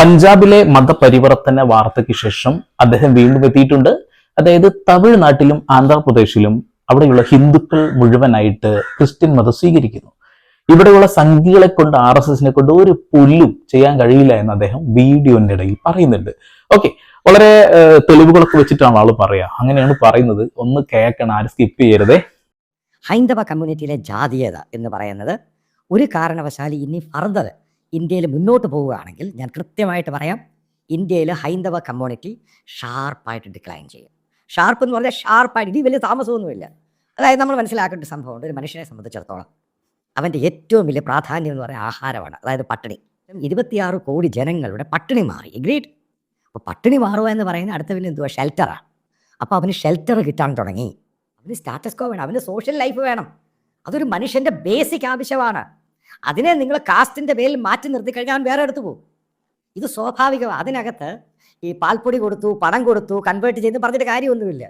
പഞ്ചാബിലെ മതപരിവർത്തന വാർത്തയ്ക്ക് ശേഷം അദ്ദേഹം വീണ്ടും എത്തിയിട്ടുണ്ട്. അതായത് തമിഴ്നാട്ടിലും ആന്ധ്രാപ്രദേശിലും അവിടെയുള്ള ഹിന്ദുക്കൾ മുഴുവനായിട്ട് ക്രിസ്ത്യൻ മതം സ്വീകരിക്കുന്നു. ഇവിടെയുള്ള സംഘികളെ കൊണ്ട് ആർ എസ് എസിനെ കൊണ്ട് ഒരു പുല്ലും ചെയ്യാൻ കഴിയില്ല എന്ന് അദ്ദേഹം വീഡിയോന്റെ ഇടയിൽ പറയുന്നുണ്ട്. ഓക്കെ വളരെ തെളിവുകളൊക്കെ വെച്ചിട്ടാണ് ആൾ പറയാ അങ്ങനെയാണ് പറയുന്നത്. ഒന്ന് കേൾക്കണം ആരും സ്കിപ്പ് ചെയ്യരുതേ. ഹൈന്ദവ കമ്മ്യൂണിറ്റിയിലെ ജാതീയത എന്ന് പറയുന്നത് ഒരു കാരണവശാലും ഇനി ഫർദർ ഇന്ത്യയിൽ മുന്നോട്ട് പോവുകയാണെങ്കിൽ ഞാൻ കൃത്യമായിട്ട് പറയാം ഇന്ത്യയിൽ ഹൈന്ദവ കമ്മ്യൂണിറ്റി ഷാർപ്പായിട്ട് ഡിക്ലൈൻ ചെയ്യും. ഷാർപ്പ് എന്ന് പറഞ്ഞാൽ ഷാർപ്പായിട്ട് ഇനി വലിയ താമസമൊന്നുമില്ല. അതായത് നമ്മൾ മനസ്സിലാക്കേണ്ട സംഭവമുണ്ട് ഒരു മനുഷ്യനെ സംബന്ധിച്ചിടത്തോളം. അവന്റെ ഏറ്റവും വലിയ പ്രാധാന്യം എന്ന് പറയുന്നത് ആഹാരമാണ് അതായത് പട്ടിണി. ഇരുപത്തിയാറ് കോടി ജനങ്ങളുടെ പട്ടിണി മാറി ഗ്രേറ്റ് അപ്പോൾ പട്ടിണി മാറുക എന്ന് പറയുന്നത് അടുത്ത വലിയ എന്തുവാ? ഷെൽട്ടറാണ് അപ്പോൾ അവന് ഷെൽറ്റർ കിട്ടാൻ തുടങ്ങി. അവന് സ്റ്റാറ്റസ്കോ വേണം അവന് സോഷ്യൽ ലൈഫ് വേണം. അതൊരു മനുഷ്യന്റെ ബേസിക് ആവശ്യമാണ്. അതിനെ നിങ്ങൾ കാസ്റ്റിന്റെ പേരിൽ മാറ്റി നിർത്തി കഴിഞ്ഞാൽ വേറെ എടുത്തു പോകും. ഇത് സ്വാഭാവികമാണ് അതിനകത്ത് ഈ പാൽപ്പൊടി കൊടുത്തു പണം കൊടുത്തു കൺവേർട്ട് ചെയ്ത് പറഞ്ഞിട്ട് കാര്യമൊന്നുമില്ല.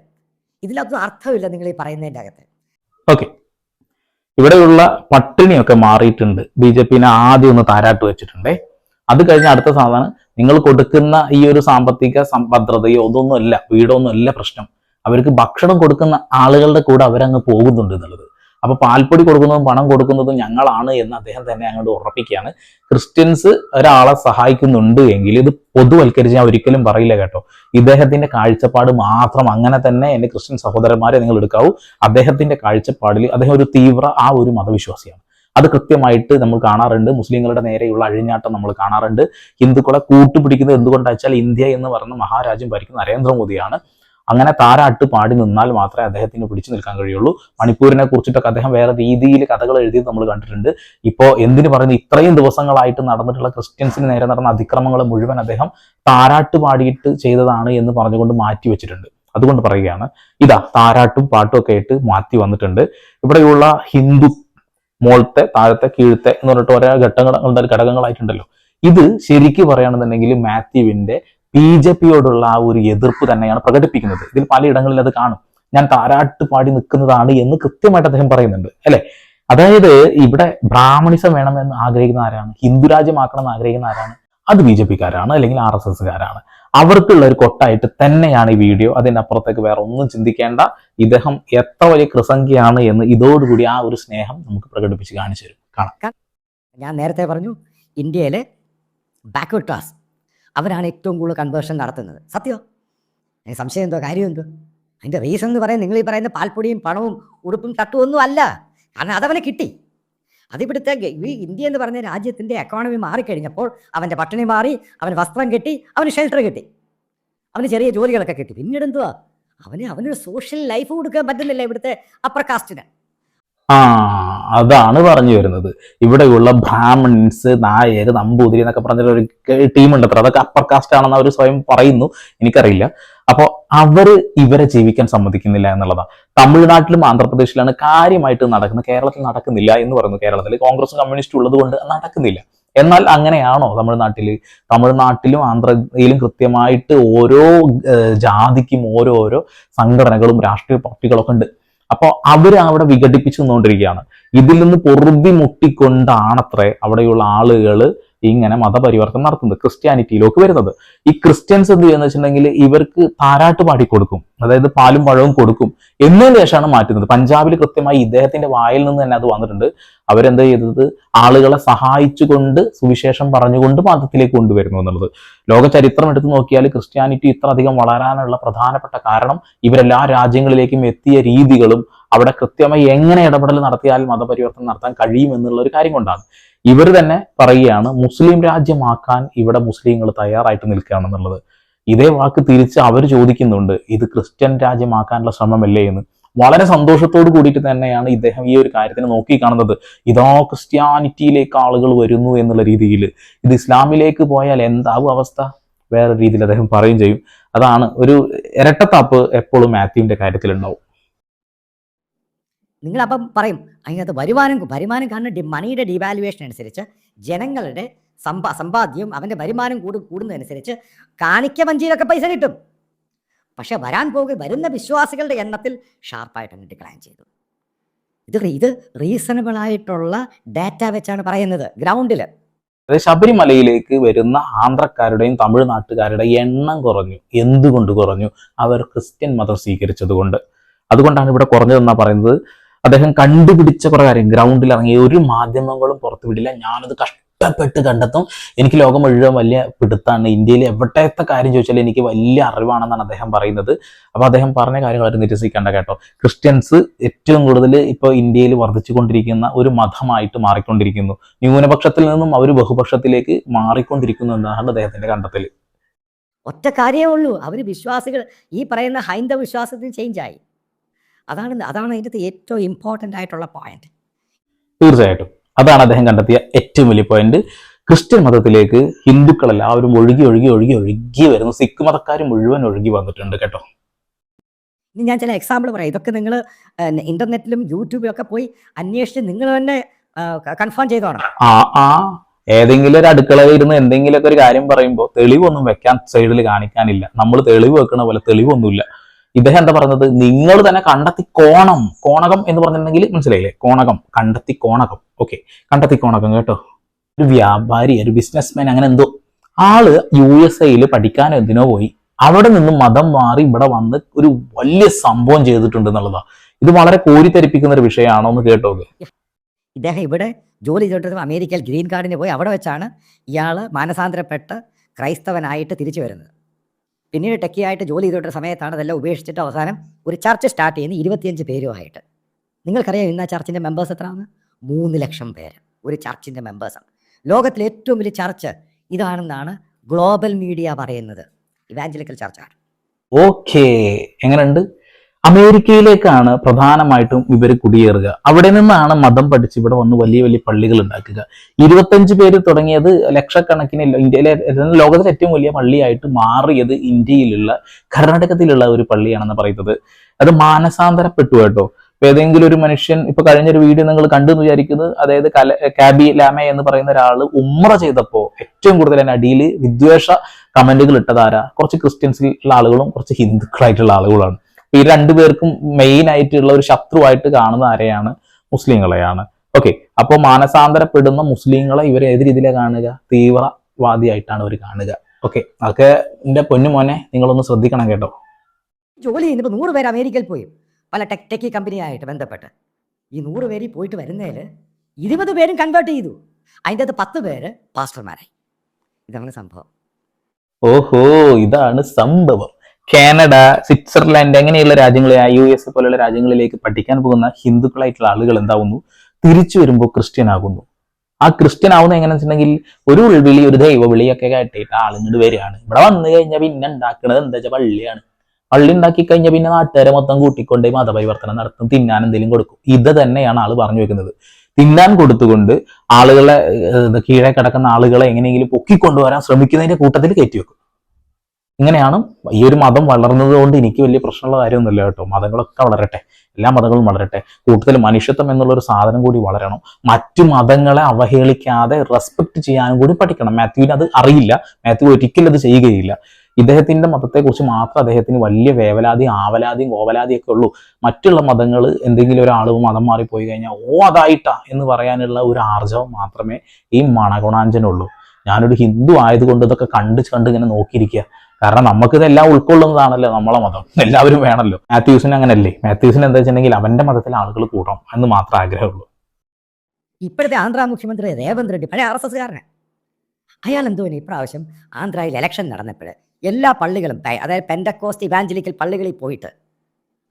ഇതിലൊന്നും അർത്ഥമില്ല നിങ്ങൾ ഈ പറയുന്നതിന്റെ അകത്ത്. ഓക്കെ ഇവിടെയുള്ള പട്ടിണിയൊക്കെ മാറിയിട്ടുണ്ട്. ബി ജെ പിന്നെ ആദ്യം ഒന്ന് താരാട്ട് വെച്ചിട്ടുണ്ടേ. അത് കഴിഞ്ഞ അടുത്ത സാധനം നിങ്ങൾ കൊടുക്കുന്ന ഈ ഒരു സാമ്പത്തിക ഭദ്രതയോ വീടൊന്നും അല്ല പ്രശ്നം. അവർക്ക് ഭക്ഷണം കൊടുക്കുന്ന ആളുകളുടെ കൂടെ അവരങ്ങ് പോകുന്നുണ്ട് എന്നുള്ളത്. അപ്പൊ പാൽപ്പൊടി കൊടുക്കുന്നതും പണം കൊടുക്കുന്നതും ഞങ്ങളാണ് എന്ന് അദ്ദേഹം തന്നെ അങ്ങോട്ട് ഉറപ്പിക്കുകയാണ്. ക്രിസ്ത്യൻസ് ഒരാളെ സഹായിക്കുന്നുണ്ട് എങ്കിൽ ഇത് പൊതുവൽക്കരിച്ച് ഞാൻ ഒരിക്കലും പറയില്ല കേട്ടോ. ഇദ്ദേഹത്തിന്റെ കാഴ്ചപ്പാട് മാത്രം അങ്ങനെ തന്നെ എന്റെ ക്രിസ്ത്യൻ സഹോദരന്മാരെ നിങ്ങൾ എടുക്കാവൂ. അദ്ദേഹത്തിന്റെ കാഴ്ചപ്പാടിൽ അദ്ദേഹം ഒരു തീവ്ര ആ ഒരു മതവിശ്വാസിയാണ്. അത് കൃത്യമായിട്ട് നമ്മൾ കാണാറുണ്ട്. മുസ്ലിങ്ങളുടെ നേരെയുള്ള അഴിഞ്ഞാട്ടം നമ്മൾ കാണാറുണ്ട്. ഹിന്ദുക്കളെ കൂട്ടുപിടിക്കുന്നത് എന്തുകൊണ്ടാച്ചാൽ ഇന്ത്യ എന്ന് പറയുന്ന മഹാരാജ്യം ഭരിക്കുന്ന നരേന്ദ്രമോദിയാണ്. അങ്ങനെ താരാട്ട് പാടി നിന്നാൽ മാത്രമേ അദ്ദേഹത്തിന് പിടിച്ചു നിൽക്കാൻ കഴിയുള്ളൂ. മണിപ്പൂരിനെ കുറിച്ചിട്ടൊക്കെ അദ്ദേഹം വേറെ രീതിയിൽ കഥകൾ എഴുതിയത് നമ്മൾ കണ്ടിട്ടുണ്ട്. ഇപ്പോൾ എന്തിനു പറയുന്നത് ഇത്രയും ദിവസങ്ങളായിട്ട് നടന്നിട്ടുള്ള ക്രിസ്ത്യൻസിന് നേരെ നടന്ന അതിക്രമങ്ങൾ മുഴുവൻ അദ്ദേഹം താരാട്ട് പാടിയിട്ട് ചെയ്തതാണ് എന്ന് പറഞ്ഞുകൊണ്ട് മാറ്റി വെച്ചിട്ടുണ്ട്. അതുകൊണ്ട് പറയുകയാണ് ഇതാ താരാട്ടും പാട്ടും ഒക്കെ ആയിട്ട് മാറ്റി വന്നിട്ടുണ്ട്. ഇവിടെയുള്ള ഹിന്ദു മോളത്തെ താഴത്തെ കീഴത്തെ എന്ന് പറഞ്ഞിട്ട് ഓരോ ഘട്ടങ്ങൾ ഘടകങ്ങളായിട്ടുണ്ടല്ലോ. ഇത് ശരിക്കും പറയുകയാണെന്നുണ്ടെങ്കിൽ മാത്യുവിന്റെ ബി ജെ പിയോടുള്ള ആ ഒരു എതിർപ്പ് തന്നെയാണ് പ്രകടിപ്പിക്കുന്നത്. ഇതിൽ പലയിടങ്ങളിൽ അത് കാണും. ഞാൻ താരാട്ട് പാടി നിൽക്കുന്നതാണ് എന്ന് കൃത്യമായിട്ട് അദ്ദേഹം പറയുന്നുണ്ട് അല്ലെ? അതായത് ഇവിടെ ബ്രാഹ്മണിസം വേണമെന്ന് ആഗ്രഹിക്കുന്ന ആരാണ്? ഹിന്ദുരാജ്യമാക്കണം എന്ന് ആഗ്രഹിക്കുന്ന ആരാണ്? അത് ബി ജെ പിക്കാരാണ് അല്ലെങ്കിൽ ആർ എസ് എസ്സുകാരാണ്. അവർക്കുള്ള ഒരു കൊട്ടായിട്ട് തന്നെയാണ് ഈ വീഡിയോ. അതിനപ്പുറത്തേക്ക് വേറെ ഒന്നും ചിന്തിക്കേണ്ട. ഇദ്ദേഹം എത്ര വലിയ കൃസംഖ്യയാണ് എന്ന് ഇതോടുകൂടി ആ ഒരു സ്നേഹം നമുക്ക് പ്രകടിപ്പിച്ച് കാണിച്ചു തരും. കാണാം. ഞാൻ നേരത്തെ പറഞ്ഞു ഇന്ത്യയിലെ ബാക്ക്വേർഡ് ക്ലാസ് അവരാണ് ഏറ്റവും കൂടുതൽ കൺവേർഷൻ നടത്തുന്നത്. സത്യോ? സംശയം എന്തോ? കാര്യം എന്തോ? അതിന്റെ റീസൺ എന്ന് പറയാൻ നിങ്ങൾ ഈ പറയുന്ന പാൽപ്പൊടിയും പണവും ഉടുപ്പും തട്ടും ഒന്നും അല്ല. കാരണം അതവന് കിട്ടി. അതിവിടുത്തെ ഈ ഇന്ത്യ എന്ന് പറഞ്ഞ രാജ്യത്തിന്റെ എക്കോണമി മാറിക്കഴിഞ്ഞപ്പോൾ അവന്റെ പട്ടിണി മാറി അവൻ വസ്ത്രം കിട്ടി അവന് ഷെൽട്ടർ കിട്ടി. അവന് ചെറിയ ജോലികളൊക്കെ കിട്ടി. പിന്നീട് എന്തുവാ അവന് അവനൊരു സോഷ്യൽ ലൈഫ് കൊടുക്കാൻ പറ്റുന്നില്ല ഇവിടുത്തെ അപ്പർ കാസ്റ്റിന് ആ അതാണ് പറഞ്ഞു വരുന്നത്. ഇവിടെയുള്ള ബ്രാഹ്മിൺസ് നായർ നമ്പൂതിരി എന്നൊക്കെ പറഞ്ഞ ഒരു ഉണ്ട് അത്ര. അതൊക്കെ അപ്പർ കാസ്റ്റ് ആണെന്ന് അവർ സ്വയം പറയുന്നു. എനിക്കറിയില്ല. അപ്പോൾ അവർ ഇവരെ ജീവിക്കാൻ സമ്മതിക്കുന്നില്ല എന്നുള്ളതാണ് തമിഴ്നാട്ടിലും ആന്ധ്രാപ്രദേശിലാണ് കാര്യമായിട്ട് നടക്കുന്നത്. കേരളത്തിൽ നടക്കുന്നില്ല എന്ന് പറയുന്നു കേരളത്തിൽ കോൺഗ്രസ് കമ്മ്യൂണിസ്റ്റ് ഉള്ളത് കൊണ്ട് നടക്കുന്നില്ല. എന്നാൽ അങ്ങനെയാണോ തമിഴ്നാട്ടിൽ തമിഴ്നാട്ടിലും ആന്ധ്രയിലും കൃത്യമായിട്ട് ഓരോ ജാതിക്കും ഓരോരോ സംഘടനകളും രാഷ്ട്രീയ പാർട്ടികളൊക്കെ ഉണ്ട്. അപ്പോൾ അവർ അവിടെ വിഘടിപ്പിച്ചു നിന്നുകൊണ്ടിരിക്കുകയാണ് ഇതിൽ നിന്ന് പൊറുതി മുട്ടിക്കൊണ്ടാണത്രേ അവിടെയുള്ള ആളുകൾ ഇങ്ങനെ മതപരിവർത്തനം നടത്തുന്നത് ക്രിസ്ത്യാനിറ്റിയിലേക്ക് വരുന്നത്. ഈ ക്രിസ്ത്യൻസ് എന്ത് ചെയ്യുന്ന വെച്ചിട്ടുണ്ടെങ്കിൽ ഇവർക്ക് താരാട്ട് പാടി കൊടുക്കും അതായത് പാലും പഴവും കൊടുക്കും. എന്നതിന് ശേഷമാണ് മാറ്റുന്നത്. പഞ്ചാബിൽ കൃത്യമായി ഇദ്ദേഹത്തിന്റെ വായിൽ നിന്ന് തന്നെ അത് വന്നിട്ടുണ്ട്. അവരെന്താ ചെയ്തത്? ആളുകളെ സഹായിച്ചുകൊണ്ട് സുവിശേഷം പറഞ്ഞുകൊണ്ട് മതത്തിലേക്ക് കൊണ്ടുവരുന്നു എന്നുള്ളത്. ലോക ചരിത്രം എടുത്തു നോക്കിയാൽ ക്രിസ്ത്യാനിറ്റി ഇത്ര അധികം വളരാനുള്ള പ്രധാനപ്പെട്ട കാരണം ഇവരെല്ലാ രാജ്യങ്ങളിലേക്കും എത്തിയ രീതികളും അവിടെ കൃത്യമായി എങ്ങനെ ഇടപെടൽ നടത്തിയാൽ മതപരിവർത്തനം നടത്താൻ കഴിയും എന്നുള്ള ഒരു കാര്യം കൊണ്ടാണ്. ഇവർ തന്നെ പറയുകയാണ് മുസ്ലിം രാജ്യമാക്കാൻ ഇവിടെ മുസ്ലിങ്ങൾ തയ്യാറായിട്ട് നിൽക്കുകയാണെന്നുള്ളത്. ഇതേ വാക്ക് തിരിച്ച് അവർ ചോദിക്കുന്നുണ്ട് ഇത് ക്രിസ്ത്യൻ രാജ്യമാക്കാനുള്ള ശ്രമമല്ലേ എന്ന്? വളരെ സന്തോഷത്തോട് കൂടിയിട്ട് തന്നെയാണ് ഇദ്ദേഹം ഈ ഒരു കാര്യത്തിന് നോക്കി കാണുന്നത് ഇതാ ക്രിസ്ത്യാനിറ്റിയിലേക്ക് ആളുകൾ വരുന്നു എന്നുള്ള രീതിയിൽ. ഇത് ഇസ്ലാമിലേക്ക് പോയാൽ എന്താവും അവസ്ഥ? വേറെ രീതിയിൽ അദ്ദേഹം പറയും ചെയ്യും. അതാണ് ഒരു ഇരട്ടത്താപ്പ് എപ്പോഴും മാത്യുവിന്റെ കാര്യത്തിലുണ്ടാവും. നിങ്ങളപ്പം പറയും അതിനകത്ത് വരുമാനം വരുമാനം കാരണം മണിയുടെ ഡിവാലുവേഷൻ അനുസരിച്ച് ജനങ്ങളുടെ സമ്പാ സമ്പാദ്യം അവന്റെ വരുമാനം കൂടു കൂടുന്നതനുസരിച്ച് കാണിക്ക വഞ്ചിയിലൊക്കെ പൈസ കിട്ടും. പക്ഷെ വരാൻ പോകുക വരുന്ന വിശ്വാസികളുടെ എണ്ണത്തിൽ ഷാർപ്പായിട്ട് അങ്ങ് ഡിക്ലൈൻ ചെയ്തു. ഇത് ഇത് റീസണബിൾ ആയിട്ടുള്ള ഡാറ്റ വെച്ചാണ് പറയുന്നത് ഗ്രൗണ്ടിൽ ശബരിമലയിലേക്ക് വരുന്ന ആന്ധ്രക്കാരുടെയും തമിഴ്നാട്ടുകാരുടെയും എണ്ണം കുറഞ്ഞു. എന്തുകൊണ്ട് കുറഞ്ഞു? അവർ ക്രിസ്ത്യൻ മതം സ്വീകരിച്ചത് കൊണ്ട് അതുകൊണ്ടാണ് ഇവിടെ കുറഞ്ഞതെന്നാ പറയുന്നത്. അദ്ദേഹം കണ്ടുപിടിച്ച കുറെ കാര്യം. ഗ്രൗണ്ടിൽ ഇറങ്ങി ഒരു മാധ്യമങ്ങളും പുറത്തുവിടില്ല ഞാനത് കഷ്ടപ്പെട്ട് കണ്ടെത്തും. എനിക്ക് ലോകം മുഴുവൻ വലിയ പിടുത്താണ്. ഇന്ത്യയിൽ എവിടത്തെ കാര്യം ചോദിച്ചാലും എനിക്ക് വലിയ അറിവാണെന്നാണ് അദ്ദേഹം പറയുന്നത്. അപ്പൊ അദ്ദേഹം പറഞ്ഞ കാര്യങ്ങൾ നിരസിക്കേണ്ട കേട്ടോ. ക്രിസ്ത്യൻസ് ഏറ്റവും കൂടുതൽ ഇപ്പോൾ ഇന്ത്യയിൽ വർദ്ധിച്ചുകൊണ്ടിരിക്കുന്ന ഒരു മതമായിട്ട് മാറിക്കൊണ്ടിരിക്കുന്നു. ന്യൂനപക്ഷത്തിൽ നിന്നും അവർ ബഹുപക്ഷത്തിലേക്ക് മാറിക്കൊണ്ടിരിക്കുന്നു എന്നാണ് അദ്ദേഹത്തിന്റെ കണ്ടെത്തൽ ഒറ്റ കാര്യമേ ഉള്ളൂ. അവർ വിശ്വാസികൾ ഈ പറയുന്ന ഹൈന്ദവ വിശ്വാസത്തിൽ ചേഞ്ച് ആയി. അതാണ് അതാണ് അതിന്റെ ഏറ്റവും ഇമ്പോർട്ടന്റ് ആയിട്ടുള്ള പോയിന്റ് തീർച്ചയായിട്ടും. അതാണ് അദ്ദേഹം കണ്ടെത്തിയ ഏറ്റവും വലിയ പോയിന്റ് ക്രിസ്ത്യൻ മതത്തിലേക്ക് ഹിന്ദുക്കൾ എല്ലാവരും ഒഴുകി ഒഴുകി ഒഴുകി ഒഴുകി വരുന്നു. സിഖ് മതക്കാർ മുഴുവൻ ഒഴുകി വന്നിട്ടുണ്ട് കേട്ടോ. ഇനി ഞാൻ ചില എക്സാമ്പിൾ പറയാം. ഇതൊക്കെ നിങ്ങൾ ഇന്റർനെറ്റിലും യൂട്യൂബിലും ഒക്കെ പോയി അന്വേഷിച്ച് നിങ്ങൾ തന്നെ കൺഫേം ചെയ്തോണം ആ ആ ഏതെങ്കിലും ഒരു അടുക്കളയിൽ ഇരുന്ന് എന്തെങ്കിലുമൊക്കെ ഒരു കാര്യം പറയുമ്പോൾ തെളിവൊന്നും വെക്കാൻ സൈഡിൽ കാണിക്കാനില്ല. നമ്മൾ തെളിവ് വെക്കണ പോലെ തെളിവൊന്നുമില്ല. ഇദ്ദേഹം എന്താ പറയുന്നത്? നിങ്ങൾ തന്നെ കണ്ടെത്തി കോണം. കോണകം എന്ന് പറഞ്ഞിട്ടുണ്ടെങ്കിൽ മനസ്സിലായില്ലേ? കോണകം. കണ്ടെത്തി കോണകം. ഓക്കെ കണ്ടെത്തി കോണകം കേട്ടോ. ഒരു വ്യാപാരി ഒരു ബിസിനസ്മാൻ അങ്ങനെ എന്തോ. ആൾ യു എസ് എയിൽ പഠിക്കാനോ എന്തിനോ പോയി. അവിടെ നിന്ന് മതം മാറി ഇവിടെ വന്ന് ഒരു വലിയ സംഭവം ചെയ്തിട്ടുണ്ട് എന്നുള്ളതാ. ഇത് വളരെ കോരിത്തരിപ്പിക്കുന്ന ഒരു വിഷയമാണോ എന്ന് കേട്ടോ ഇദ്ദേഹം ഇവിടെ ജോലി ചെയ്തിട്ട് അമേരിക്കയിൽ ഗ്രീൻ കാർഡിന് പോയി അവിടെ വെച്ചാണ് ഇയാൾ മാനസാന്തരപ്പെട്ട് ക്രൈസ്തവനായിട്ട് തിരിച്ചു വരുന്നത്. പിന്നീട് ടെക്കിയായിട്ട് ജോലി ചെയ്തിട്ട സമയത്താണ് അതെല്ലാം ഉപേക്ഷിച്ചിട്ട് അവസാനം ഒരു ചർച്ച് സ്റ്റാർട്ട് ചെയ്യുന്ന ഇരുപത്തിയഞ്ച് പേരുമായിട്ട് നിങ്ങൾക്കറിയാം ഇന്ന് ആ ചർച്ചിന്റെ മെമ്പേഴ്സ് എത്രയാണ്? മൂന്ന് ലക്ഷം പേര്. ഒരു ചർച്ചിന്റെ മെമ്പേഴ്സാണ് ലോകത്തിലെ ഏറ്റവും വലിയ ചർച്ച് ഇതാണെന്നാണ് ഗ്ലോബൽ മീഡിയ പറയുന്നത്. ഇവാഞ്ചലിക്കൽ ചർച്ചാണ്. ഓക്കേ. എങ്ങനെയുണ്ട്? അമേരിക്കയിലേക്കാണ് പ്രധാനമായിട്ടും ഇവർ കുടിയേറുക. അവിടെ നിന്നാണ് മതം പഠിച്ച് ഇവിടെ വന്ന് വലിയ വലിയ പള്ളികൾ ഉണ്ടാക്കുക. ഇരുപത്തഞ്ച് പേര് തുടങ്ങിയത് ലക്ഷക്കണക്കിന് ഇന്ത്യയിലെ ലോകത്തിലെ ഏറ്റവും വലിയ പള്ളിയായിട്ട് മാറിയത് ഇന്ത്യയിലുള്ള കർണാടകത്തിലുള്ള ഒരു പള്ളിയാണെന്ന് പറയുന്നത്. അത് മാനസാന്തരപ്പെട്ടു കേട്ടോ. ഏതെങ്കിലും ഒരു മനുഷ്യൻ ഇപ്പൊ കഴിഞ്ഞൊരു വീഡിയോ നിങ്ങൾ കണ്ടു എന്ന് വിചാരിക്കുന്നത് അതായത് കല കാബി ലാമ എന്ന് പറയുന്ന ഒരാൾ ഉമ്ര ചെയ്തപ്പോ ഏറ്റവും കൂടുതൽ അതിന് അടിയിൽ വിദ്വേഷ കമന്റുകൾ ഇട്ടതാരാ? കുറച്ച് ക്രിസ്ത്യൻസിലുള്ള ആളുകളും കുറച്ച് ഹിന്ദുക്കളായിട്ടുള്ള ആളുകളാണ്. ഈ രണ്ടുപേർക്കും മെയിൻ ആയിട്ടുള്ള ഒരു ശത്രുവായിട്ട് കാണുന്ന ആരെയാണ്? മുസ്ലിങ്ങളെയാണ്. ഓക്കെ അപ്പോൾ മാനസാന്തരപ്പെടുന്ന മുസ്ലിങ്ങളെ ഇവരെ ഏത് രീതിയിലാണ് കാണുക? തീവ്രവാദിയായിട്ടാണ് അവർ കാണുക. ഓക്കെ അതൊക്കെ എന്റെ പൊന്നുമോനെ നിങ്ങളൊന്ന് ശ്രദ്ധിക്കണം കേട്ടോ. ജോലി ചെയ്യുന്നപ്പോൾ നൂറ് പേര് അമേരിക്കയിൽ പോയി. പല ടെക് ടെക്കി കമ്പനിയായിട്ട് ബന്ധപ്പെട്ട്. ഈ നൂറ് പേര് പോയിട്ട് വരുന്നതിൽ ഇരുപത് പേരും കൺവേർട്ട് ചെയ്തു. അതിന്റെ അകത്ത് പത്ത് പേര് പാസ്റ്റർമാരായി ഇതാണ് സംഭവം. ഓഹോ ഇതാണ് സംഭവം. കാനഡ സ്വിറ്റ്സർലാൻഡ് അങ്ങനെയുള്ള രാജ്യങ്ങളെ യു എസ് പോലെയുള്ള രാജ്യങ്ങളിലേക്ക് പഠിക്കാൻ പോകുന്ന ഹിന്ദുക്കളായിട്ടുള്ള ആളുകൾ എന്താവുന്നു? തിരിച്ചു വരുമ്പോൾ ക്രിസ്ത്യൻ ആകുന്നു ആ ക്രിസ്ത്യൻ ആവുന്ന എങ്ങനെയാണെന്ന് വെച്ചിട്ടുണ്ടെങ്കിൽ ഒരു ഉൾവിളി ഒരു ദൈവ വിളിയൊക്കെ കേട്ടിട്ട് ആളുങ്ങൾ വരികയാണ്. ഇവിടെ വന്നു കഴിഞ്ഞാൽ പിന്നെ ഉണ്ടാക്കുന്നത് എന്താ വെച്ചാൽ പള്ളിയാണ്. പള്ളി ഉണ്ടാക്കി കഴിഞ്ഞാൽ പിന്നെ നാട്ടുകാരെ മൊത്തം കൂട്ടിക്കൊണ്ട് മതപരിവർത്തനം നടത്തും തിന്നാൻ എന്തെങ്കിലും കൊടുക്കും. ഇത് തന്നെയാണ് ആൾ പറഞ്ഞു വെക്കുന്നത്. തിന്നാൻ കൊടുത്തുകൊണ്ട് ആളുകളെ കീഴെ കിടക്കുന്ന ആളുകളെ എങ്ങനെയെങ്കിലും പൊക്കിക്കൊണ്ടുവരാൻ ശ്രമിക്കുന്നതിന്റെ കൂട്ടത്തിൽ കയറ്റി വെക്കും. ഇങ്ങനെയാണ് ഈ ഒരു മതം വളർന്നത് കൊണ്ട് എനിക്ക് വലിയ പ്രശ്നമുള്ള കാര്യമൊന്നുമില്ല കേട്ടോ. മതങ്ങളൊക്കെ വളരട്ടെ. എല്ലാ മതങ്ങളും വളരട്ടെ. കൂട്ടത്തിൽ മനുഷ്യത്വം എന്നുള്ള ഒരു സാധനം കൂടി വളരണം. മറ്റു മതങ്ങളെ അവഹേളിക്കാതെ റെസ്പെക്ട് ചെയ്യാനും കൂടി പഠിക്കണം. മാത്യുവിന് അത് അറിയില്ല. മാത്യു ഒരിക്കലും അത് ചെയ്യുകയില്ല. ഇദ്ദേഹത്തിന്റെ മതത്തെക്കുറിച്ച് മാത്രം അദ്ദേഹത്തിന് വലിയ വേവലാതിയും ആവലാതിയും ഗോവലാതിയൊക്കെ ഉള്ളൂ. മറ്റുള്ള മതങ്ങൾ എന്തെങ്കിലും ഒരാൾ മതം മാറിപ്പോയി കഴിഞ്ഞാൽ ഓ അതായിട്ടാ എന്ന് പറയാനുള്ള ഒരു ആർജവം മാത്രമേ ഈ മണഗുണാഞ്ചനുള്ളൂ. ഞാനൊരു ഹിന്ദു ആയതുകൊണ്ട് ഇതൊക്കെ കണ്ട് കണ്ട് ഇങ്ങനെ നോക്കിയിരിക്കുക. കാരണം നമുക്ക് ഇതെല്ലാം ഉൾക്കൊള്ളുന്നതാണല്ലോ നമ്മളെ മതം. എല്ലാവരും വേണമല്ലോ. മാത്യൂസിന് അങ്ങനല്ലേ? മാത്യൂസിന് എന്താ വെച്ചിട്ടുണ്ടെങ്കിൽ അവന്റെ മതത്തിലെ ആളുകൾ കൂടണം എന്ന് മാത്രം ആഗ്രഹമുള്ളൂ. ഇപ്പോഴത്തെ ആന്ധ്ര മുഖ്യമന്ത്രി രേവന്ത് റെഡ്ഡി പഴയ ആർ എസ് എസ്കാരനെ. അയാൾ എന്തോ ഇപ്രാവശ്യം ആന്ധ്രയിൽ ഇലക്ഷൻ നടന്നപ്പോൾ എല്ലാ പള്ളികളും അതായത് പെൻഡക്കോസ്റ്റ് ഇവാഞ്ചലിക്കൽ പള്ളികളിൽ പോയിട്ട്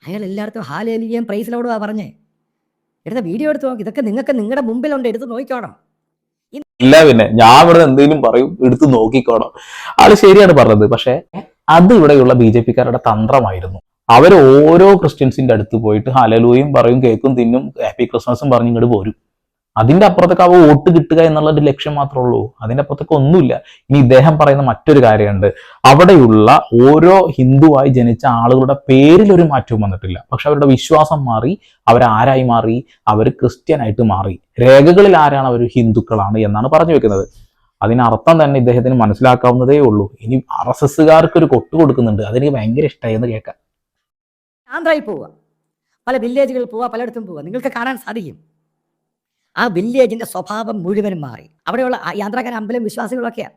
അയാൾ എല്ലായിടത്തും ഹാലേലിയും പ്രൈസിലോടുവാ പറഞ്ഞേ. എടുത്ത വീഡിയോ എടുത്ത് നോക്കി. ഇതൊക്കെ നിങ്ങൾക്ക് നിങ്ങളുടെ മുമ്പിലുണ്ട് എടുത്ത് നോക്കിക്കോണം. ഇല്ല പിന്നെ. ഞാൻ ഇവിടെ എന്തെങ്കിലും പറയും എടുത്തു നോക്കിക്കോണം. ആൾ ശരിയാണ് പറഞ്ഞത്. പക്ഷെ അത് ഇവിടെയുള്ള ബി ജെ പിക്കാരുടെ തന്ത്രമായിരുന്നു. അവർ ഓരോ ക്രിസ്ത്യൻസിന്റെ അടുത്ത് പോയിട്ട് ഹലലൂയും പറയും കേക്കും തിന്നും ഹാപ്പി ക്രിസ്മസും പറഞ്ഞ് ഇങ്ങോട്ട് പോരും. അതിന്റെ അപ്പുറത്തേക്ക് അവ വോട്ട് കിട്ടുക എന്നുള്ള ഒരു ലക്ഷ്യം മാത്രമേ ഉള്ളൂ. അതിന്റെ അപ്പുറത്തേക്ക് ഒന്നുമില്ല. ഇനി ഇദ്ദേഹം പറയുന്ന മറ്റൊരു കാര്യമുണ്ട്. അവിടെയുള്ള ഓരോ ഹിന്ദുവായി ജനിച്ച ആളുകളുടെ പേരിൽ ഒരു മാറ്റവും വന്നിട്ടില്ല. പക്ഷെ അവരുടെ വിശ്വാസം മാറി അവരാരായി മാറി? അവർ ക്രിസ്ത്യനായിട്ട് മാറി. രേഖകളിൽ ആരാണ് അവർ ഹിന്ദുക്കളാണ് എന്നാണ് പറഞ്ഞു വെക്കുന്നത്. അതിനർത്ഥം തന്നെ ഇദ്ദേഹത്തിന് മനസ്സിലാക്കാവുന്നതേ ഉള്ളൂ. ഇനി ആർ എസ് എസ്സുകാർക്ക് ഒരു കൊട്ടു കൊടുക്കുന്നുണ്ട്. അതെനിക്ക് ഭയങ്കര ഇഷ്ടമായി എന്ന് കേൾക്കാം. പോവാ പല വില്ലേജുകളിൽ പോവുക പലയിടത്തും പോവുക. നിങ്ങൾക്ക് കാണാൻ സാധിക്കും. ആ വില്ലേജിന്റെ സ്വഭാവം മുഴുവനും മാറി. അവിടെയുള്ള യാന്ത്രക്കാർ അമ്പലം വിശ്വാസികളൊക്കെയാണ്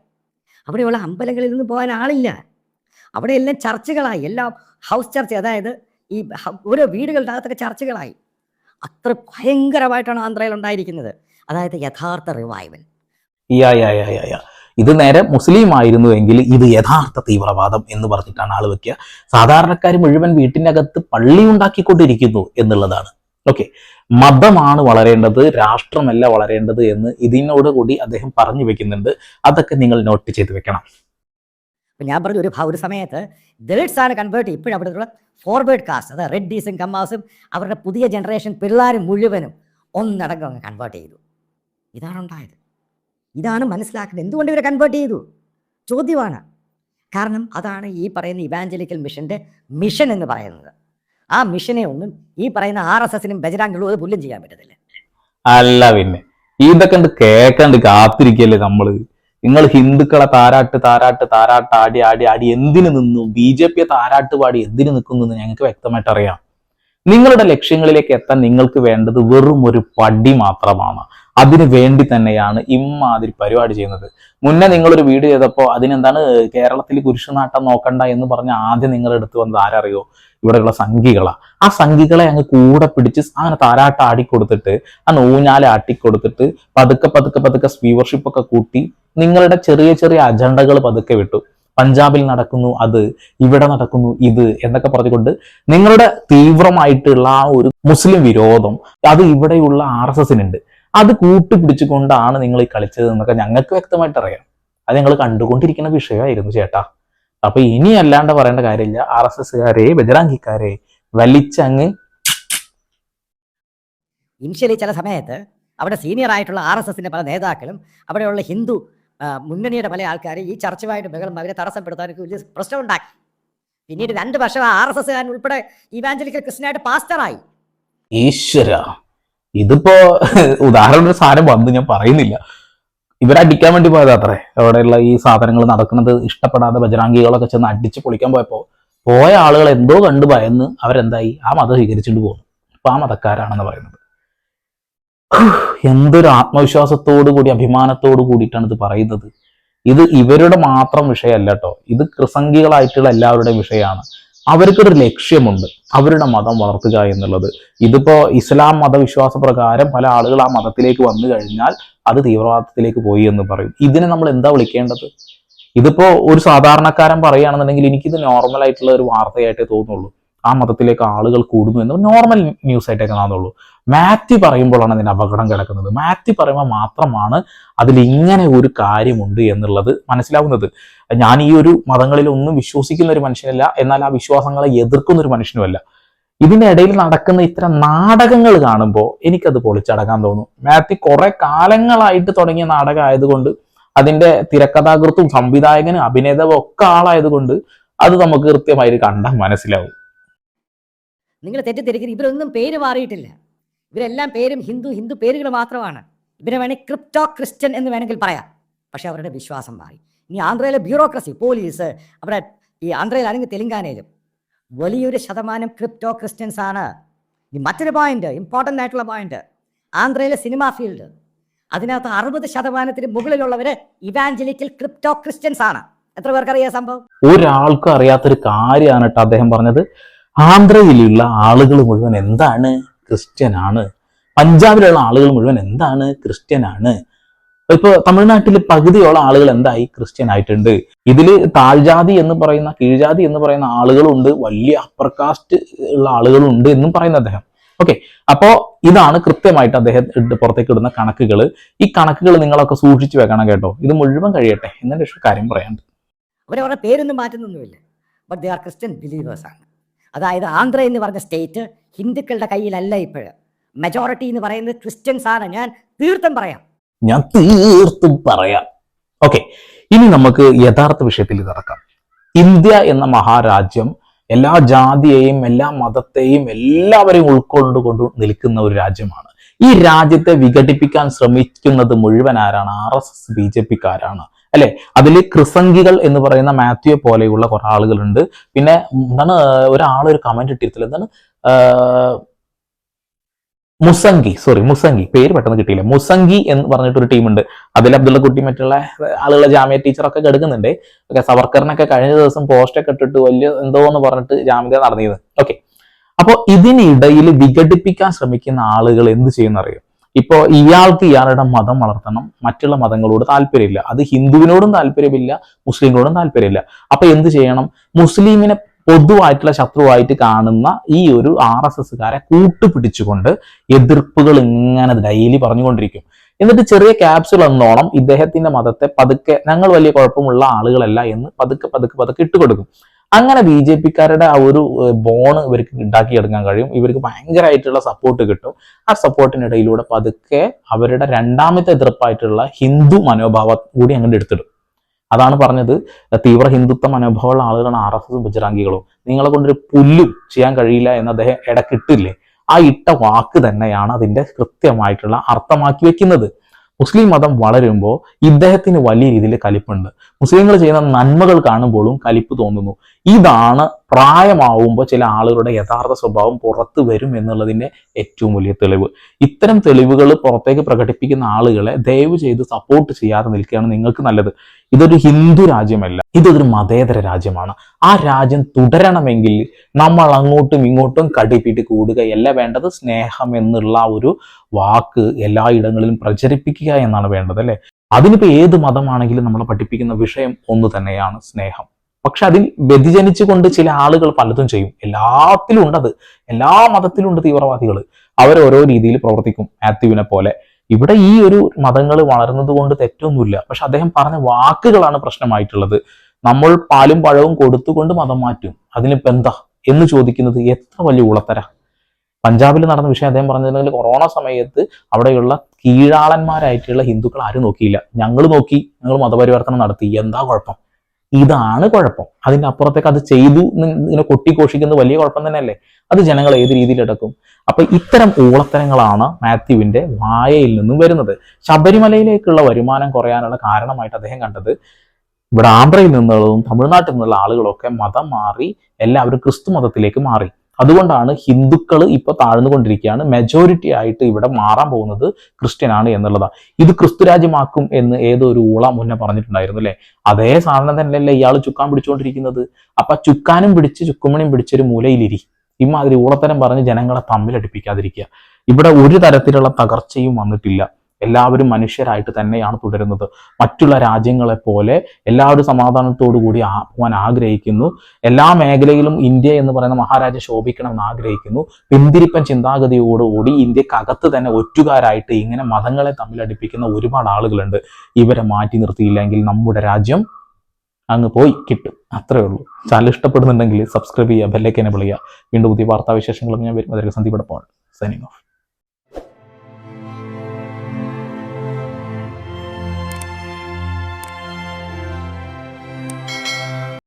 അവിടെയുള്ള അമ്പലങ്ങളിൽ നിന്ന് പോകാൻ ആളില്ല. അവിടെ എല്ലാം ചർച്ചകളായി. എല്ലാം ഹൗസ് ചർച്ച് അതായത് ഈ ഓരോ വീടുകളുടെ അകത്തൊക്കെ ചർച്ചകളായി. അത്ര ഭയങ്കരമായിട്ടാണ് ആന്ധ്രയിൽ ഉണ്ടായിരിക്കുന്നത്. അതായത് യഥാർത്ഥ റിവൈവൽ ഇത് നേരെ മുസ്ലിം ആയിരുന്നു എങ്കിൽ ഇത് യഥാർത്ഥ തീവ്രവാദം എന്ന് പറഞ്ഞിട്ടാണ് ആൾ വെക്കുക. സാധാരണക്കാർ മുഴുവൻ വീട്ടിനകത്ത് പള്ളി ഉണ്ടാക്കിക്കൊണ്ടിരിക്കുന്നു എന്നുള്ളതാണ്. ഓക്കെ മതമാണ് വളരേണ്ടത് രാഷ്ട്രമല്ല വളരേണ്ടത് എന്ന് ഇതിനോട് കൂടി അദ്ദേഹം പറഞ്ഞു വെക്കുന്നുണ്ട്. അതൊക്കെ നിങ്ങൾ നോട്ട് ചെയ്ത് വെക്കണം. ഞാൻ പറഞ്ഞു ഒരു ഒരു സമയത്ത് ദളിറ്റ്സ് ആണ് കൺവേർട്ട് ഇപ്പോഴും അവിടെയുള്ള ഫോർവേഡ് കാസ്റ്റ് അതായത് റെഡ്ഡീസും കമ്മാസും അവരുടെ പുതിയ ജനറേഷൻ പിള്ളേരും മുഴുവനും ഒന്നടങ്കം അങ്ങ് കൺവേർട്ട് ചെയ്തു. ഇതാണ് ഉണ്ടായത്. ഇതാണ് മനസ്സിലാക്കുന്നത്. എന്തുകൊണ്ട് ഇവരെ കൺവേർട്ട് ചെയ്തു? ചോദ്യമാണ്. കാരണം അതാണ് ഈ പറയുന്ന ഇവാഞ്ചലിക്കൽ മിഷന്റെ മിഷൻ എന്ന് പറയുന്നത്. ആ മിഷനെ ഒന്നും ഈ പറയുന്ന ആർ എസ് എസിനും ബജരാങ്കിലും അത് പുല്ലും ചെയ്യാൻ പറ്റത്തില്ല. അല്ല പിന്നെ ഇതൊക്കെ കേൾക്കണ്ട് കാത്തിരിക്കല്ലേ നമ്മൾ? നിങ്ങൾ ഹിന്ദുക്കളെ താരാട്ട് താരാട്ട് താരാട്ട് ആടി ആടി ആടി എന്തിനു നിന്നു? ബി ജെ പിയെ താരാട്ട് പാടി എന്തിനു നിൽക്കുന്നു എന്ന് ഞങ്ങൾക്ക് വ്യക്തമായിട്ട് അറിയാം. നിങ്ങളുടെ ലക്ഷ്യങ്ങളിലേക്ക് എത്താൻ നിങ്ങൾക്ക് വേണ്ടത് വെറും ഒരു പടി മാത്രമാണ്. അതിനു വേണ്ടി തന്നെയാണ് ഇമ്മാതിരി പരിപാടി ചെയ്യുന്നത്. മുന്നേ നിങ്ങളൊരു വീട് ചെയ്തപ്പോൾ അതിനെന്താണ് കേരളത്തിൽ കുരിശുനാട്ടം നോക്കണ്ട എന്ന് പറഞ്ഞ് ആദ്യം നിങ്ങൾ എടുത്തു വന്നത് ആരറിയോ? ഇവിടെയുള്ള സംഘികളാണ് ആ സംഘികളെ അങ്ങ് കൂടെ പിടിച്ച് അങ്ങനെ താരാട്ട് ആടിക്കൊടുത്തിട്ട് ആ ഊഞ്ഞാല ആട്ടിക്കൊടുത്തിട്ട് പതുക്കെ പതുക്കെ പതുക്കെ സ്പീവർഷിപ്പ് ഒക്കെ കൂട്ടി നിങ്ങളുടെ ചെറിയ ചെറിയ അജണ്ടകൾ പതുക്കെ വിട്ടു. പഞ്ചാബിൽ നടക്കുന്നു അത് ഇവിടെ നടക്കുന്നു ഇത് എന്നൊക്കെ പറഞ്ഞുകൊണ്ട് നിങ്ങളുടെ തീവ്രമായിട്ടുള്ള ആ ഒരു മുസ്ലിം വിരോധം അത് ഇവിടെയുള്ള ആർ എസ് എസിനുണ്ട്. അത് കൂട്ടുപിടിച്ചുകൊണ്ടാണ് നിങ്ങൾ ഈ കളിച്ചത് എന്നൊക്കെ ഞങ്ങൾക്ക് വ്യക്തമായിട്ട് അറിയാം അത് ഞങ്ങൾ കണ്ടുകൊണ്ടിരിക്കുന്ന വിഷയമായിരുന്നു ചേട്ടാ. അപ്പൊ ഇനി അല്ലാണ്ട് പറയേണ്ട കാര്യമില്ല. ആർ എസ് എസ്കാരെ ബജറാങ്കിക്കാരെ വലിച്ചങ്ങ് ഇനിഷ്യലി ചില സമയത്ത് അവിടെ സീനിയർ ആയിട്ടുള്ള ആർ എസ് എസിന്റെ പല നേതാക്കളും അവിടെയുള്ള ഹിന്ദു മുന്നണിയുടെ പല ആൾക്കാർ ഈ ചർച്ചയുമായിട്ട് ബഹളം അവരെ തടസ്സപ്പെടുത്താനൊക്കെ വലിയ പ്രശ്നം ഉണ്ടാക്കി. പിന്നീട് രണ്ട് വർഷം ആർ എസ് എസ് ഉൾപ്പെടെ ഇവാഞ്ചലിക്കൽ ക്രിസ്ത്യനായിട്ട് പാസ്റ്ററായി ഈശ്വര. ഇതിപ്പോ ഉദാഹരണ ഒരു സാധനം വന്ന് ഞാൻ പറയുന്നില്ല. ഇവരെ അടിക്കാൻ വേണ്ടി പോയതാ അത്രേ. അവിടെയുള്ള ഈ സാധനങ്ങൾ നടക്കുന്നത് ഇഷ്ടപ്പെടാതെ ബജറാംഗികളൊക്കെ ചെന്ന് അടിച്ച് പൊളിക്കാൻ പോയപ്പോൾ പോയ ആളുകൾ എന്തോ കണ്ടു ഭയന്ന് അവരെന്തായി? ആ മതം സ്വീകരിച്ചിട്ട് പോകുന്നു. അപ്പൊ ആ മതക്കാരാണെന്ന് പറയുന്നത്. എന്തൊരു ആത്മവിശ്വാസത്തോടു കൂടി അഭിമാനത്തോടു കൂടിയിട്ടാണ് ഇത് പറയുന്നത്. ഇത് ഇവരുടെ മാത്രം വിഷയമല്ല കേട്ടോ ഇത് കൃസംഗികളായിട്ടുള്ള എല്ലാവരുടെയും വിഷയമാണ്. അവർക്കൊരു ലക്ഷ്യമുണ്ട്. അവരുടെ മതം വളർത്തുക എന്നുള്ളത്. ഇതിപ്പോ ഇസ്ലാം മതവിശ്വാസ പ്രകാരം പല ആളുകൾ ആ മതത്തിലേക്ക് വന്നു കഴിഞ്ഞാൽ അത് തീവ്രവാദത്തിലേക്ക് പോയി എന്ന് പറയും. ഇതിനെ നമ്മൾ എന്താ വിളിക്കേണ്ടത്? ഇതിപ്പോ ഒരു സാധാരണക്കാരൻ പറയുകയാണെന്നുണ്ടെങ്കിൽ എനിക്കിത് നോർമൽ ആയിട്ടുള്ള ഒരു വാർത്തയായിട്ടേ തോന്നുള്ളൂ. ആ മതത്തിലേക്ക് ആളുകൾ കൂടുന്നു എന്ന് നോർമൽ ന്യൂസ് ആയിട്ടേ കാണുന്നുള്ളൂ മാത്യു പറയുമ്പോഴാണ് അതിന് അപകടം കിടക്കുന്നത്. മാത്യു പറയുമ്പോൾ മാത്രമാണ് അതിൽ ഇങ്ങനെ ഒരു കാര്യമുണ്ട് എന്നുള്ളത് മനസ്സിലാവുന്നത്. ഞാൻ ഈ ഒരു മതങ്ങളിൽ ഒന്നും വിശ്വസിക്കുന്ന ഒരു മനുഷ്യനല്ല എന്നാൽ ആ വിശ്വാസങ്ങളെ എതിർക്കുന്ന ഒരു മനുഷ്യനുമല്ല. ഇതിന്റെ ഇടയിൽ നടക്കുന്ന ഇത്തരം നാടകങ്ങൾ കാണുമ്പോൾ എനിക്കത് പൊളിച്ചടക്കാൻ തോന്നും. മാത്യു കുറെ കാലങ്ങളായിട്ട് തുടങ്ങിയ നാടകം ആയതുകൊണ്ട് അതിന്റെ തിരക്കഥാകൃത്തും സംവിധായകനും അഭിനേതാവും ഒക്കെ ആളായതുകൊണ്ട് അത് നമുക്ക് കൃത്യമായിട്ട് കണ്ടാൽ മനസ്സിലാവും. നിങ്ങൾ തെറ്റിദ്ധരിക്കുന്നത് ഇവരൊന്നും പേര് മാറിയിട്ടില്ല. ഇവരെല്ലാം പേരും ഹിന്ദു ഹിന്ദു പേരുകൾ മാത്രമാണ്. ഇവരെ വേണമെങ്കിൽ ക്രിപ്റ്റോ ക്രിസ്ത്യൻ എന്ന് വേണമെങ്കിൽ പറയാം. പക്ഷെ അവരുടെ വിശ്വാസം മാറി. ഇനി ആന്ധ്രയിലെ ബ്യൂറോക്രസി പോലീസ് അവിടെ ഈ ആന്ധ്രയിലാണെങ്കിൽ തെലങ്കാനയിലും വലിയൊരു ശതമാനം ക്രിപ്റ്റോ ക്രിസ്ത്യൻസ് ആണ്. ഇനി മറ്റൊരു പോയിന്റ് ഇമ്പോർട്ടന്റ് ആയിട്ടുള്ള പോയിന്റ് ആന്ധ്രയിലെ സിനിമാ ഫീൽഡ്. അതിനകത്ത് അറുപത് ശതമാനത്തിന് മുകളിലുള്ളവര് ഇവാഞ്ചലിക്കൽ ക്രിപ്റ്റോ ക്രിസ്ത്യൻസ് ആണ്. എത്ര പേർക്ക് അറിയാം സംഭവം? ഒരാൾക്കും അറിയാത്തൊരു കാര്യമാണ് കേട്ടോ അദ്ദേഹം പറഞ്ഞത്. ആന്ധ്രയിലുള്ള ആളുകൾ മുഴുവൻ എന്താണ്? ക്രിസ്ത്യനാണ്. പഞ്ചാബിലുള്ള ആളുകൾ മുഴുവൻ എന്താണ്? ക്രിസ്ത്യനാണ്. ഇപ്പൊ തമിഴ്നാട്ടിൽ പകുതിയോളം ആളുകൾ എന്തായി? ക്രിസ്ത്യൻ ആയിട്ടുണ്ട് ഇതിൽ താഴ്ജാതി എന്ന് പറയുന്ന കീഴ്ജാതി എന്ന് പറയുന്ന ആളുകളുണ്ട്. വലിയ അപ്പർ കാസ്റ്റ് ഉള്ള ആളുകളുണ്ട് എന്നും പറയുന്ന അദ്ദേഹം. ഓക്കെ. അപ്പോ ഇതാണ് കൃത്യമായിട്ട് അദ്ദേഹം പുറത്തേക്ക് ഇടുന്ന കണക്കുകൾ ഈ കണക്കുകൾ നിങ്ങളൊക്കെ സൂക്ഷിച്ചു വെക്കണം കേട്ടോ. ഇത് മുഴുവൻ കഴിയട്ടെ. എന്നൊരു കാര്യം പറയാനുണ്ട്. അവരവരുടെ പേരൊന്നും മാറ്റുന്നൊന്നുമില്ല. But they are Christian believers ആണ്. അതായത് ആന്ധ്ര എന്ന് പറഞ്ഞ സ്റ്റേറ്റ് ഹിന്ദുക്കളുടെ കയ്യിലല്ല ഇപ്പോഴ്. മെജോറിറ്റി എന്ന് പറയുന്നത് ക്രിസ്ത്യൻസ് ആണ്. ഞാൻ തീർത്തും പറയാം. ഞാൻ തീർത്തും പറയാം. ഓക്കെ ഇനി നമുക്ക് യഥാർത്ഥ വിഷയത്തിൽ കിടക്കാം. ഇന്ത്യ എന്ന മഹാരാജ്യം എല്ലാ ജാതിയെയും എല്ലാ മതത്തെയും എല്ലാവരെയും ഉൾക്കൊണ്ടുകൊണ്ട് നിൽക്കുന്ന ഒരു രാജ്യമാണ്. ഈ രാജ്യത്തെ വിഘടിപ്പിക്കാൻ ശ്രമിക്കുന്നത് മുഴുവൻ ആരാണ്? R S S B J പിക്കാരാണ്. അല്ലെ? അതിൽ ക്രിസംഗികൾ എന്ന് പറയുന്ന മാത്യു പോലെയുള്ള കുറെ ആളുകളുണ്ട്. പിന്നെ എന്താണ് ഒരാൾ ഒരു കമന്റ് ഇട്ടിരുത്തില്ല. എന്താണ് മുസംഗി സോറി മുസംഗി. പേര് പെട്ടെന്ന് കിട്ടിയില്ല. മുസംഗി എന്ന് പറഞ്ഞിട്ടൊരു ടീമുണ്ട്. അതിൽ അബ്ദുള്ള കുട്ടി മറ്റുള്ള ആളുകളെ ജാമ്യ ടീച്ചറൊക്കെ കെടുക്കുന്നുണ്ട്. ഓക്കെ സവർക്കറിനൊക്കെ കഴിഞ്ഞ ദിവസം പോസ്റ്റൊക്കെ ഇട്ടിട്ട് വലിയ എന്തോ എന്ന് പറഞ്ഞിട്ട് ജാമ്യത നടന്നിരുന്നു. ഓക്കെ. അപ്പോൾ ഇതിനിടയിൽ വിഘടിപ്പിക്കാൻ ശ്രമിക്കുന്ന ആളുകൾ എന്ത് ചെയ്യുന്നറിയോ? ഇപ്പോൾ ഇയാൾക്ക് ഇയാളുടെ മതം വളർത്തണം. മറ്റുള്ള മതങ്ങളോട് താല്പര്യമില്ല. അത് ഹിന്ദുവിനോടും താല്പര്യമില്ല മുസ്ലിങ്ങളോടും താല്പര്യമില്ല. അപ്പൊ എന്ത് ചെയ്യണം? മുസ്ലിമിനെ പൊതുവായിട്ടുള്ള ശത്രുവായിട്ട് കാണുന്ന ഈ ഒരു ആർ എസ് എസ്സുകാരെ കൂട്ടുപിടിച്ചുകൊണ്ട് എതിർപ്പുകൾ ഇങ്ങനെ ഡെയിലി പറഞ്ഞുകൊണ്ടിരിക്കും. എന്നിട്ട് ചെറിയ ക്യാപ്സുകൾ എന്നോണം ഇദ്ദേഹത്തിന്റെ മതത്തെ പതുക്കെ ഞങ്ങൾ വലിയ കുഴപ്പമുള്ള ആളുകളല്ല എന്ന് പതുക്കെ പതുക്കെ പതുക്കെ ഇട്ടുകൊടുക്കും അങ്ങനെ ബി ജെ പിക്കാരുടെ ആ ഒരു ബോൺ ഇവർക്ക് ഉണ്ടാക്കിയെടുക്കാൻ കഴിയും. ഇവർക്ക് ഭയങ്കരമായിട്ടുള്ള സപ്പോർട്ട് കിട്ടും. ആ സപ്പോർട്ടിനിടയിലൂടെ പതുക്കെ അവരുടെ രണ്ടാമത്തെ എതിർപ്പായിട്ടുള്ള ഹിന്ദു മനോഭാവം കൂടി അങ്ങോട്ട് എടുത്തിടും. അതാണ് പറഞ്ഞത്. തീവ്ര ഹിന്ദുത്വ മനോഭാവമുള്ള ആളുകളാണ് ആർ എസ് എസും ബജറാങ്കികളും നിങ്ങളെ കൊണ്ടൊരു പുല്ലും ചെയ്യാൻ കഴിയില്ല എന്ന് അദ്ദേഹം ഇടക്കിട്ടില്ലേ? ആ ഇട്ട വാക്ക് തന്നെയാണ് അതിന്റെ കൃത്യമായിട്ടുള്ള അർത്ഥമാക്കി വെക്കുന്നത്. മുസ്ലിം മതം വളരുമ്പോൾ ഇദ്ദേഹത്തിന് വലിയ രീതിയിൽ കലിപ്പുണ്ട്. മുസ്ലിങ്ങൾ ചെയ്യുന്ന നന്മകൾ കാണുമ്പോഴും കലിപ്പ് തോന്നുന്നു. ഇതാണ് പ്രായമാവുമ്പോൾ ചില ആളുകളുടെ യഥാർത്ഥ സ്വഭാവം പുറത്തു വരും എന്നുള്ളതിന്റെ ഏറ്റവും വലിയ തെളിവ്. ഇത്തരം തെളിവുകൾ പുറത്തേക്ക് പ്രകടിപ്പിക്കുന്ന ആളുകളെ ദയവ് ചെയ്ത് സപ്പോർട്ട് ചെയ്യാതെ നിൽക്കുകയാണ് നിങ്ങൾക്ക് നല്ലത്. ഇതൊരു ഹിന്ദു രാജ്യമല്ല ഇതൊരു മതേതര രാജ്യമാണ്. ആ രാജ്യം തുടരണമെങ്കിൽ നമ്മൾ അങ്ങോട്ടും ഇങ്ങോട്ടും കടിപ്പിട്ട് കൂടുകയല്ല വേണ്ടത് സ്നേഹം എന്നുള്ള ഒരു വാക്ക് എല്ലായിടങ്ങളിലും പ്രചരിപ്പിക്കുക എന്നാണ് വേണ്ടത് അല്ലെ? അതിനിപ്പോ ഏത് മതമാണെങ്കിലും നമ്മളെ പഠിപ്പിക്കുന്ന വിഷയം ഒന്ന് തന്നെയാണ് സ്നേഹം. പക്ഷെ അതിൽ വ്യതിചലിച്ചുകൊണ്ട് ചില ആളുകൾ പലതും ചെയ്യും. എല്ലാത്തിലും ഉണ്ടത്. എല്ലാ മതത്തിലും ഉണ്ട് തീവ്രവാദികൾ അവരോരോ രീതിയിൽ പ്രവർത്തിക്കും. ആത്യുവിനെ പോലെ. ഇവിടെ ഈ ഒരു മതങ്ങൾ വളർന്നത് കൊണ്ട് തെറ്റൊന്നുമില്ല. പക്ഷെ അദ്ദേഹം പറഞ്ഞ വാക്കുകളാണ് പ്രശ്നമായിട്ടുള്ളത്. നമ്മൾ പാലും പഴവും കൊടുത്തുകൊണ്ട് മതം മാറ്റും. അതിനിപ്പോ എന്താ? എന്ന് ചോദിക്കുന്നത് എത്ര വലിയ ഉളത്തര പഞ്ചാബിൽ നടന്ന വിഷയം അദ്ദേഹം പറഞ്ഞിട്ടുണ്ടെങ്കിൽ കൊറോണ സമയത്ത് അവിടെയുള്ള കീഴാളന്മാരായിട്ടുള്ള ഹിന്ദുക്കൾ ആരും നോക്കിയില്ല. ഞങ്ങൾ നോക്കി ഞങ്ങൾ മതപരിവർത്തനം നടത്തി. എന്താ കുഴപ്പം? ഇതാണ് കുഴപ്പം. അതിന്റെ അപ്പുറത്തേക്ക് അത് ചെയ്തു ഇങ്ങനെ കൊട്ടിഘോഷിക്കുന്നത് വലിയ കുഴപ്പം തന്നെയല്ലേ? അത് ജനങ്ങൾ ഏത് രീതിയിൽ എടുക്കും? അപ്പൊ ഇത്തരം ഊളത്തരങ്ങളാണ് മാത്യുവിന്റെ വായയിൽ നിന്നും വരുന്നത്. ശബരിമലയിലേക്കുള്ള വരുമാനം കുറയാനുള്ള കാരണമായിട്ട് അദ്ദേഹം കണ്ടത് ഇവിടെ ആന്ധ്രയിൽ നിന്നുള്ളതും തമിഴ്നാട്ടിൽ നിന്നുള്ള ആളുകളൊക്കെ മതം മാറി എല്ലാവരും ക്രിസ്തു മതത്തിലേക്ക് മാറി. അതുകൊണ്ടാണ് ഹിന്ദുക്കൾ ഇപ്പൊ താഴ്ന്നുകൊണ്ടിരിക്കുകയാണ്. മെജോറിറ്റി ആയിട്ട് ഇവിടെ മാറാൻ പോകുന്നത് ക്രിസ്ത്യനാണ് എന്നുള്ളതാണ് ഇത് ക്രിസ്തുരാജ്യമാക്കും എന്ന് ഏതോ ഒരു ഊള മുന്നേ പറഞ്ഞിട്ടുണ്ടായിരുന്നു അല്ലെ? അതേ സാധനം തന്നെയല്ലേ ഇയാൾ ചുക്കാൻ പിടിച്ചുകൊണ്ടിരിക്കുന്നത്. അപ്പൊ ചുക്കാനും പിടിച്ച് ചുക്കുമണിയും പിടിച്ചൊരു മൂലയിലിരി. ഇമാതിരി ഊളത്തരം പറഞ്ഞ് ജനങ്ങളെ തമ്മിലടിപ്പിക്കാതിരിക്കുക. ഇവിടെ ഒരു തരത്തിലുള്ള തകർച്ചയും വന്നിട്ടില്ല. എല്ലാവരും മനുഷ്യരായിട്ട് തന്നെയാണ് തുടരുന്നത്. മറ്റുള്ള രാജ്യങ്ങളെ പോലെ എല്ലാവരും സമാധാനത്തോടു കൂടി പോകാൻ ആഗ്രഹിക്കുന്നു. എല്ലാ മേഖലയിലും ഇന്ത്യ എന്ന് പറയുന്ന മഹാരാജ്യം ശോഭിക്കണം എന്ന് ആഗ്രഹിക്കുന്നു. പിന്തിരിപ്പൻ ചിന്താഗതിയോടുകൂടി ഇന്ത്യക്കകത്ത് തന്നെ ഒറ്റുകാരായിട്ട് ഇങ്ങനെ മതങ്ങളെ തമ്മിലടിപ്പിക്കുന്ന ഒരുപാട് ആളുകളുണ്ട്. ഇവരെ മാറ്റി നിർത്തിയില്ലെങ്കിൽ നമ്മുടെ രാജ്യം അങ്ങ് പോയി കിട്ടും. അത്രേ ഉള്ളൂ. ചാനൽ ഇഷ്ടപ്പെടുന്നുണ്ടെങ്കിൽ സബ്സ്ക്രൈബ് ചെയ്യുക ബെല്ലൈക്കനെ വിളിക്കുക. വീണ്ടും പുതിയ വാർത്താവിശേഷങ്ങളും ഞാൻ വരും അതിലേക്ക് സന്ധിപ്പെടുപ്പാണ് സൈനിങ് ഓഫ്